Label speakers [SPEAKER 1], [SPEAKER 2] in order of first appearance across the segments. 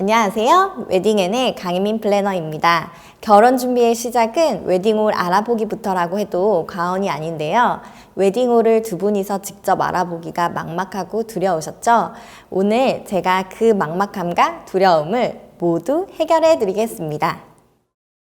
[SPEAKER 1] 안녕하세요. 웨딩앤의 강희민 플래너입니다. 결혼 준비의 시작은 웨딩홀 알아보기부터라고 해도 과언이 아닌데요. 웨딩홀을 두 분이서 직접 알아보기가 막막하고 두려우셨죠? 오늘 제가 그 막막함과 두려움을 모두 해결해 드리겠습니다.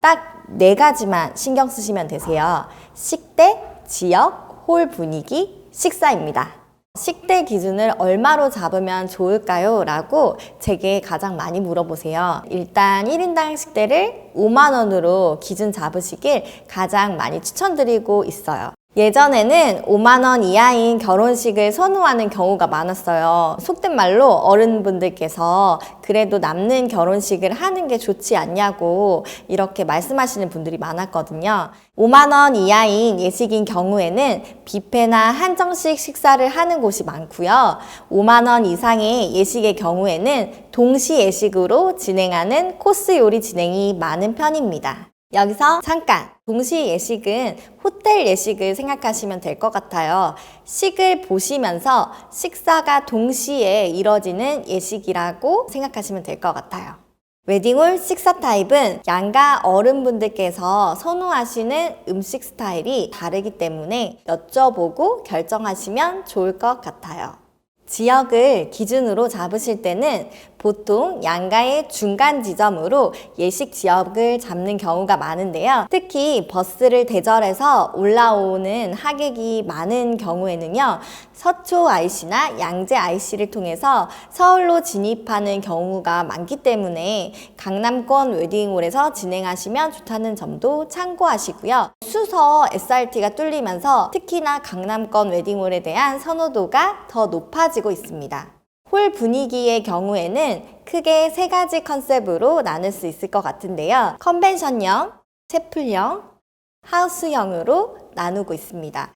[SPEAKER 1] 딱 네 가지만 신경 쓰시면 되세요. 식대, 지역, 홀 분위기, 식사입니다. 식대 기준을 얼마로 잡으면 좋을까요? 라고 제게 가장 많이 물어보세요. 일단 1인당 식대를 5만원으로 기준 잡으시길 가장 많이 추천드리고 있어요. 예전에는 5만원 이하인 결혼식을 선호하는 경우가 많았어요. 속된 말로 어른분들께서 그래도 남는 결혼식을 하는 게 좋지 않냐고 이렇게 말씀하시는 분들이 많았거든요. 5만원 이하인 예식인 경우에는 뷔페나 한정식 식사를 하는 곳이 많고요. 5만원 이상의 예식의 경우에는 동시 예식으로 진행하는 코스 요리 진행이 많은 편입니다. 여기서 잠깐 동시 예식은 호텔 예식을 생각하시면 될 것 같아요. 식을 보시면서 식사가 동시에 이뤄지는 예식이라고 생각하시면 될 것 같아요. 웨딩홀 식사 타입은 양가 어른분들께서 선호하시는 음식 스타일이 다르기 때문에 여쭤보고 결정하시면 좋을 것 같아요. 지역을 기준으로 잡으실 때는 보통 양가의 중간 지점으로 예식 지역을 잡는 경우가 많은데요. 특히 버스를 대절해서 올라오는 하객이 많은 경우에는요. 서초 IC나 양재 IC를 통해서 서울로 진입하는 경우가 많기 때문에 강남권 웨딩홀에서 진행하시면 좋다는 점도 참고하시고요. 수서 SRT가 뚫리면서 특히나 강남권 웨딩홀에 대한 선호도가 더 높아지고 있습니다. 홀 분위기의 경우에는 크게 세 가지 컨셉으로 나눌 수 있을 것 같은데요. 컨벤션형, 채플형, 하우스형으로 나누고 있습니다.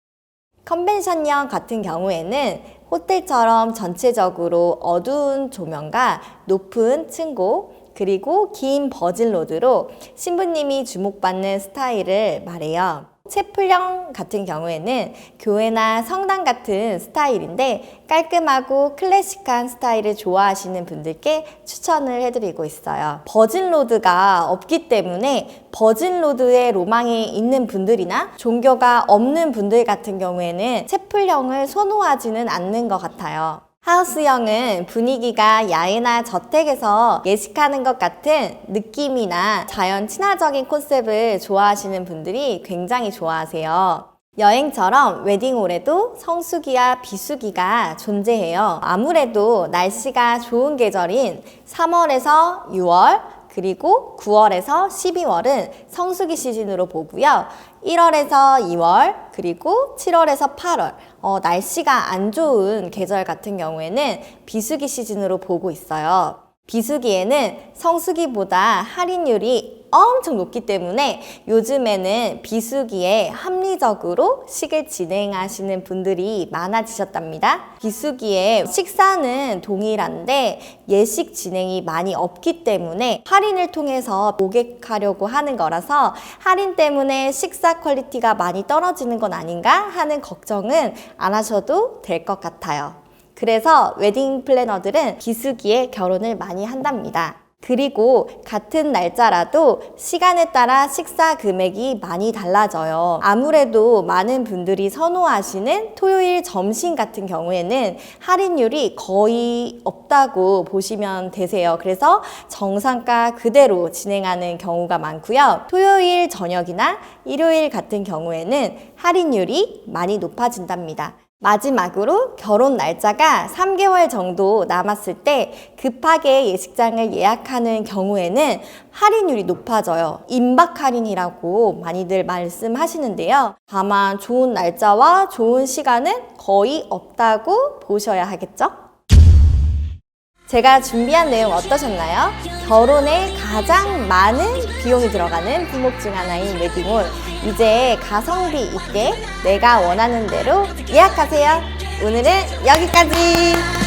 [SPEAKER 1] 컨벤션형 같은 경우에는 호텔처럼 전체적으로 어두운 조명과 높은 층고 그리고 긴 버질로드로 신부님이 주목받는 스타일을 말해요. 채플형 같은 경우에는 교회나 성당 같은 스타일인데 깔끔하고 클래식한 스타일을 좋아하시는 분들께 추천을 해드리고 있어요. 버진로드가 없기 때문에 버진로드의 로망이 있는 분들이나 종교가 없는 분들 같은 경우에는 채플형을 선호하지는 않는 것 같아요. 하우스형은 분위기가 야외나 저택에서 예식하는 것 같은 느낌이나 자연 친화적인 콘셉트를 좋아하시는 분들이 굉장히 좋아하세요. 여행처럼 웨딩홀에도 성수기와 비수기가 존재해요. 아무래도 날씨가 좋은 계절인 3월에서 6월, 그리고 9월에서 12월은 성수기 시즌으로 보고요. 1월에서 2월, 그리고 7월에서 8월, 어, 날씨가 안 좋은 계절 같은 경우에는 비수기 시즌으로 보고 있어요. 비수기에는 성수기보다 할인율이 엄청 높기 때문에 요즘에는 비수기에 합리적으로 식을 진행하시는 분들이 많아지셨답니다. 비수기에 식사는 동일한데 예식 진행이 많이 없기 때문에 할인을 통해서 모객하려고 하는 거라서 할인 때문에 식사 퀄리티가 많이 떨어지는 건 아닌가 하는 걱정은 안 하셔도 될 것 같아요. 그래서 웨딩 플래너들은 비수기에 결혼을 많이 한답니다. 그리고 같은 날짜라도 시간에 따라 식사 금액이 많이 달라져요. 아무래도 많은 분들이 선호하시는 토요일 점심 같은 경우에는 할인율이 거의 없다고 보시면 되세요. 그래서 정상가 그대로 진행하는 경우가 많고요. 토요일 저녁이나 일요일 같은 경우에는 할인율이 많이 높아진답니다. 마지막으로 결혼 날짜가 3개월 정도 남았을 때 급하게 예식장을 예약하는 경우에는 할인율이 높아져요. 임박 할인이라고 많이들 말씀하시는데요. 다만 좋은 날짜와 좋은 시간은 거의 없다고 보셔야 하겠죠? 제가 준비한 내용 어떠셨나요? 결혼에 가장 많은 비용이 들어가는 품목 중 하나인 웨딩홀. 이제 가성비 있게 내가 원하는 대로 예약하세요. 오늘은 여기까지!